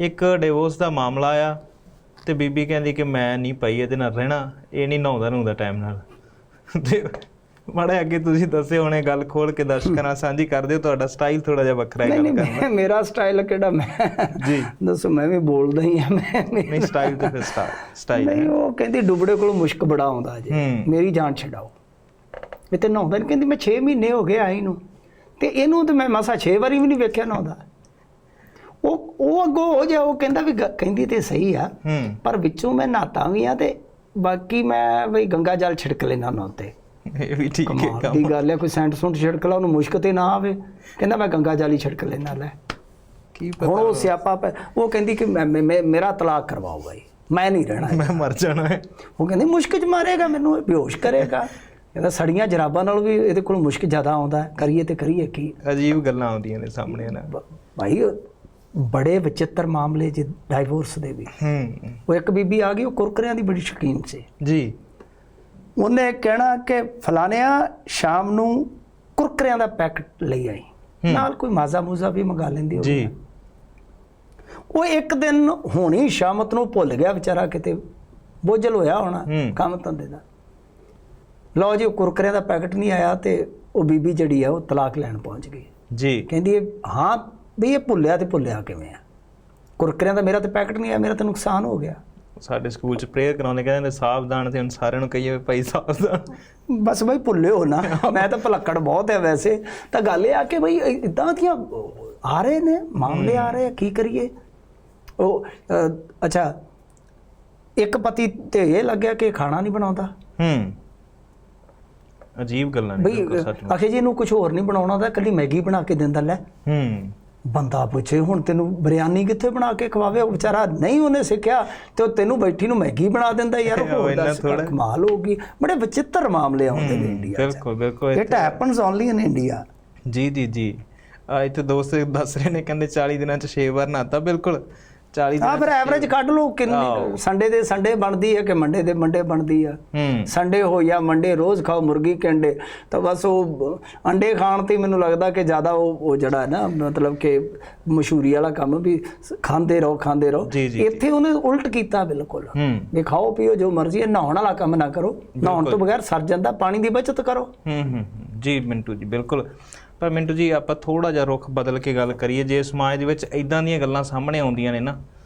ਇੱਕ ਡਿਵੋਰਸ ਦਾ ਮਾਮਲਾ ਆ ਤੇ ਬੀਬੀ ਕਹਿੰਦੀ ਕਿ ਮੈਂ ਨਹੀਂ ਪਈ ਇਹਦੇ ਨਾਲ ਰਹਿਣਾ ਇਹ ਨਹੀਂ ਨਹਾਉਂਦਾ ਨਹਾਉਂਦਾ ਟਾਈਮ ਨਾਲ। ਤੇ ਮਾੜਾ ਅੱਗੇ ਤੁਸੀਂ ਦੱਸੇ ਹੋਣੇ ਗੱਲ ਖੋਲ ਕੇ ਦਰਸ਼ਕਾਂ ਨਾਲ ਸਾਂਝੀ ਕਰਦੇ ਹੋ ਤੁਹਾਡਾ ਸਟਾਈਲ ਥੋੜਾ ਜਿਹਾ ਵੱਖਰਾ ਹੈ ਗੱਲ ਨਹੀਂ ਕਰਨ ਮੇਰਾ ਸਟਾਈਲ ਕਿਹੜਾ ਮੈਂ? ਜੀ। ਦੱਸੋ ਮੈਂ ਵੀ ਬੋਲਦਾ ਹੀ ਆ ਮੈਂ ਨਹੀਂ ਸਟਾਈਲ ਤੇ ਫਿਰ ਸਟਾਈਲ ਨਹੀਂ ਉਹ ਕਹਿੰਦੀ ਡੁੱਬੜੇ ਕੋਲ ਮੁਸ਼ਕ ਬੜਾ ਆਉਂਦਾ ਜੇ। ਮੇਰੀ ਜਾਨ ਛਡਾਓ। ਮੈਂ ਤੇ ਨਹਾਉਂਦਾ ਨਹੀਂ ਕਹਿੰਦੀ ਮੈਂ 6 ਮਹੀਨੇ ਹੋ ਗਏ ਆਈ ਨੂੰ। ਤੇ ਇਹਨੂੰ ਤੇ ਮੈਂ ਮਸਾ 6 ਵਾਰੀ ਵੀ ਨਹੀਂ ਵੇਖਿਆ ਨਹਾਉਂਦਾ। ਉਹ ਉਹ ਅੱਗੋਂ ਹੋ ਜਾ ਉਹ ਕਹਿੰਦਾ ਵੀ ਗ- ਕਹਿੰਦੀ ਤੇ ਸਹੀ ਆ। ਹੂੰ। ਪਰ ਵਿੱਚੋਂ ਮੈਂ ਨਹਾਤਾ ਵੀ ਆ ਤੇ ਬਾਕੀ ਮੈਂ ਬਈ ਗੰਗਾ ਜਲ ਛਿੜਕ ਲੈਣਾ ਨਾ ਉੱਤੇ। ਇਹ ਵੀ ਠੀਕ ਹੈ ਕਮਾਲ ਕੰਮ। ਦੀ ਗੱਲ ਹੈ ਕੋਈ ਸੈਂਟ ਸੁੰਟ ਛਿੜਕ ਲਾ ਉਹਨੂੰ ਮੁਸ਼ਕ ਤੇ ਨਾ ਆਵੇ। ਕਹਿੰਦਾ ਮੈਂ ਗੰਗਾ ਜਲ ਹੀ ਛਿੜਕ ਲੈਣਾ ਲੈ। ਕੀ ਹੁਣ ਪਤਾ ਉਹ ਸਿਆਪਾ ਪੈ- ਉਹ ਕਹਿੰਦੀ ਕਿ ਮੈਂ- ਮੈਂ- ਮੈਂ- ਮੇਰਾ ਤਲਾਕ ਕਰਵਾਓ ਬਾਈ। ਮੈਂ ਨਹੀਂ ਰਹਿਣਾ ਮੈਂ ਮਰ ਜਾਣਾ ਹੈ। ਉਹ ਕਹਿੰਦੀ ਮੁਸ਼ਕ ਚ ਮਾਰੇਗਾ ਮੈਨੂੰ ਇਹ ਬੇਹੋਸ਼ ਕਰੇਗਾ। ਕਹਿੰਦਾ ਸੜੀਆਂ ਜਰਾਬਾਂ ਨਾਲ ਵੀ ਇਹਦੇ ਕੋਲ ਮੁਸ਼ਕ ਜ਼ਿਆਦਾ ਆਉਂਦਾ ਹੈ। ਕਰੀਏ ਤੇ ਕਰੀਏ ਕੀ। ਅਜੀਬ ਗੱਲਾਂ ਆਉਂਦੀਆਂ ਨੇ ਸਾਹਮਣੇ ਨਾ। ਬ- ਭਾਈ ਬੜੇ ਵਿਚਿੱਤਰ ਮਾਮਲੇ ਚ ਡਾਈਵੋਰਸ ਦੇ ਵੀ। ਹੂੰ। ਉਹ ਇੱਕ ਬੀਬੀ ਆ ਗਈ ਉਹ ਕੁਰਕਰਿਆਂ ਦੀ ਬੜੀ ਸ਼ੌਕੀਨ ਸੀ। ਜੀ। ਉਹਨੇ ਕਹਿਣਾ ਕਿ ਫਲਾਣਿਆ ਸ਼ਾਮ ਨੂੰ ਕੁਰਕਰਿਆਂ ਦਾ ਪੈਕਟ ਲਈ ਆਈ। ਨਾਲ ਕੋਈ ਮਾਜ਼ਾ ਮੂਜ਼ਾ ਵੀ ਮੰਗਾ ਲੈਂਦੀ ਹੋਵੇ ਜੀ। ਉਹ ਇੱਕ ਦਿਨ ਹੋਣੀ ਸ਼ਾਮਤ ਨੂੰ ਭੁੱਲ ਗਿਆ ਵਿਚਾਰਾ ਕਿਤੇ ਬੋਝਲ ਹੋਇਆ ਹੋਣਾ। ਕੰਮ ਧੰਦੇ ਦਾ। ਲਓ ਜੀ ਉਹ ਕੁਰਕਰੇ ਦਾ ਪੈਕਟ ਨਹੀਂ ਆਇਆ ਤੇ ਉਹ ਬੀਬੀ ਜਿਹੜੀ ਆ ਉਹ ਤਲਾਕ ਲੈਣ ਪਹੁੰਚ ਗਈ। ਜੀ। ਕਹਿੰਦੀ ਹਾਂ ਵੀ ਇਹ ਭੁੱਲਿਆ ਤੇ ਭੁੱਲਿਆ ਕਿਵੇਂ ਆ? ਕੁਰਕਰਿਆਂ ਦਾ ਮੇਰਾ ਤੇ ਪੈਕਟ ਨਹੀਂ ਆਇਆ ਮੇਰਾ ਤਾਂ ਨੁਕਸਾਨ ਹੋ ਗਿਆ। ਸਾਡੇ ਸਕੂਲ ਚ ਪ੍ਰੇਅਰ ਕਰਾਉਂਦੇ ਕਹਿੰਦੇ ਨੇ ਸਾਵਧਾਨ ਤੇ ਸਾਰਿਆਂ ਨੂੰ ਕਹੀਏ ਭਾਈ ਸਾਵਧਾਨ। ਬਸ ਬਈ ਭੁੱਲੇ ਹੋ ਨਾ ਮੈਂ ਤਾਂ ਭਲੱਕੜ ਬਹੁਤ ਹੈ ਵੈਸੇ। ਤਾਂ ਗੱਲ ਇਹ ਆ ਕਿ ਬਈ ਇਦਾਂ ਦੀਆਂ ਆ ਰਹੇ ਨੇ ਮਾਮਲੇ ਆ ਰਹੇ ਆ ਕੀ ਕਰੀਏ? ਉਹ ਅੱਛਾ ਇੱਕ ਪਤੀ ਤੇ ਇਹ ਲੱਗਿਆ ਕਿ ਖਾਣਾ ਨਹੀਂ ਬਣਾਉਂਦਾ। ਹੂੰ। ਅਜੀਬ ਗੱਲਾਂ ਨੇ ਬਈ ਬਿਲਕੁਲ ਸੱਚ ਆਖੇ ਜੀ ਇਹਨੂੰ ਕੁਝ ਹੋਰ ਨਹੀਂ ਬਣਾਉਣਾ ਤਾਂ ਕੱਲੀ ਮੈਗੀ ਬਣਾ ਕੇ ਦਿੰਦਾ ਲੈ। ਹੂੰ। ਬੰਦਾ ਪੁੱਛੇ ਹੁਣ ਤੈਨੂੰ ਬਿਰਿਆਨੀ ਕਿੱਥੇ ਬਣਾ ਕੇ ਖਵਾਵੇ? ਉਹ ਵਿਚਾਰਾ ਨਹੀਂ ਉਹਨੇ ਸਿੱਖਿਆ ਤੇ ਉਹ ਤੈਨੂੰ ਬੈਠੀ ਨੂੰ ਮੈਗੀ ਬਣਾ ਦਿੰਦਾ ਯਾਰ ਉਹ ਦੱਸ। ਕਮਾਲ ਹੋ ਗਈ। ਬੜੇ ਵਿਚਿੱਤਰ ਮਾਮਲੇ ਆਉਂਦੇ ਨੇ ਇੰਡੀਆ ਬਿਲਕੁਲ ਬਿਲਕੁਲ it happens only in India. ਜੀ ਜੀ ਜੀ। ਇੱਥੇ ਦੋਸਤ ਦੱਸ ਰਹੇ ਨੇ ਕਹਿੰਦੇ 40 ਦਿਨਾਂ ਚ 6 ਵਾਰ ਨਹਾਤਾ ਬਿਲਕੁਲ। 40 ਆ ਫਿਰ ਐਵਰੇਜ ਕੱਢ ਲਓ। ਕਿੰਨੀ ਸੰਡੇ ਦੇ ਸੰਡੇ ਬਣਦੀ ਹੈ ਕਿ ਮੰਡੇ ਦੇ ਮੰਡੇ ਬਣਦੀ ਆ? ਸੰਡੇ ਹੋ ਜਾਂ ਮੰਡੇ ਰੋਜ਼ ਖਾਓ ਮੁਰਗੀ ਕੇ ਅੰਡੇ ਤਾਂ ਬਸ ਉਹ ਅੰਡੇ ਖਾਣ ਤੇ ਮੈਨੂੰ ਲੱਗਦਾ ਕਿ ਜ਼ਿਆਦਾ ਉਹ ਉਹ ਜਿਹੜਾ ਹੈ ਨਾ ਮਤਲਬ ਕਿ ਮਸ਼ਹੂਰੀ ਵਾਲਾ ਕੰਮ ਵੀ ਖਾਂਦੇ ਰਹੋ ਖਾਂਦੇ ਰਹੋ। ਇੱਥੇ ਉਹਨੇ ਉਲਟ ਕੀਤਾ ਬਿਲਕੁਲ। ਵੀ ਖਾਓ ਪੀਓ ਜੋ ਮਰਜ਼ੀ ਹੈ ਨਹਾਉਣ ਵਾਲਾ ਕੰਮ ਨਾ ਕਰੋ। ਨਹਾਉਣ ਤੋਂ ਬਗੈਰ ਸਰ ਜਾਂਦਾ ਪਾਣੀ ਦੀ ਬਚਤ ਕਰੋ। ਹੂੰ ਹੂੰ ਹੂੰ। ਜੀ ਮਿੰਟੂ ਜੀ ਬਿਲਕੁਲ। ਪਰ ਮਿੰਟੂ ਜੀ, ਆਪਾਂ ਥੋੜਾ ਜਿਹਾ ਰੁਖ ਬਦਲ ਕੇ ਗੱਲ ਕਰੀਏ, ਜੇ ਸਮਾਜ ਦੇ ਵਿੱਚ ਇਦਾਂ ਦੀਆਂ ਗੱਲਾਂ ਸਾਹਮਣੇ ਆਉਂਦੀਆਂ ਨੇ ਨਾ